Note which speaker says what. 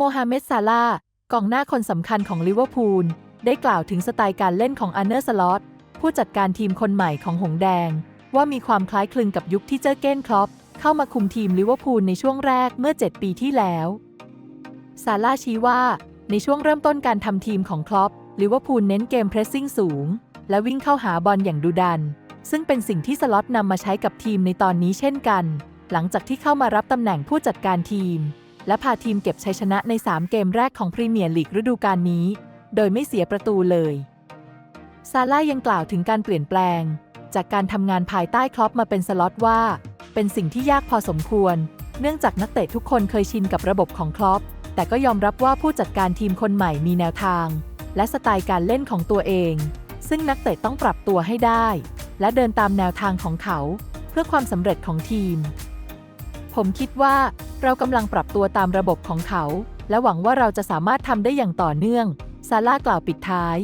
Speaker 1: โมฮัมเหม็ดซาลากองหน้าคนสำคัญของลิเวอร์พูล ได้กล่าวถึงสไตล์การเล่นของอันเนอร์สล็อตผู้จัดการทีมคนใหม่ของหงแดง ว่ามีความคล้ายคลึงกับยุคที่เจอเก้นครอปเข้ามาคุมทีมลิเวอร์พูลในช่วงแรกเมื่อ 7 ปีที่แล้ว ซาร่าชี้ว่า ในช่วงเริ่มต้นการทำทีมของคลอปลิเวอร์พูลเน้นเกมเพรสซิ่งสูง และวิ่งเข้าหาบอลอย่างดุดัน ซึ่งเป็นสิ่งที่สล็อตนำมาใช้กับทีมในตอนนี้เช่นกัน หลังจากที่เข้ามารับตำแหน่งผู้จัดการทีม และพาทีมเก็บชัยชนะใน 3 เกมแรกของพรีเมียร์ลีกฤดูกาลนี้ โดยไม่เสียประตูเลย ซาร่ายังกล่าวถึงการเปลี่ยนแปลง จากการทำงานภายใต้คลอปมาเป็นสล็อตว่า เป็นสิ่งที่ยากพอสมควร เนื่องจากนักเตะทุกคนเคยชินกับระบบของคลอปแต่ก็ยอมรับว่าผู้จัดการทีมคนใหม่มีแนวทาง และสไตล์การเล่นของตัวเอง ซึ่งนักเตะต้องปรับตัวให้ได้ และเดินตามแนวทางของเขา เพื่อความสำเร็จของทีม ผมคิดว่า เรากำลังปรับตัวตามระบบของเขา และหวังว่าเราจะสามารถทำได้อย่างต่อเนื่อง ซาร่ากล่าวปิดท้าย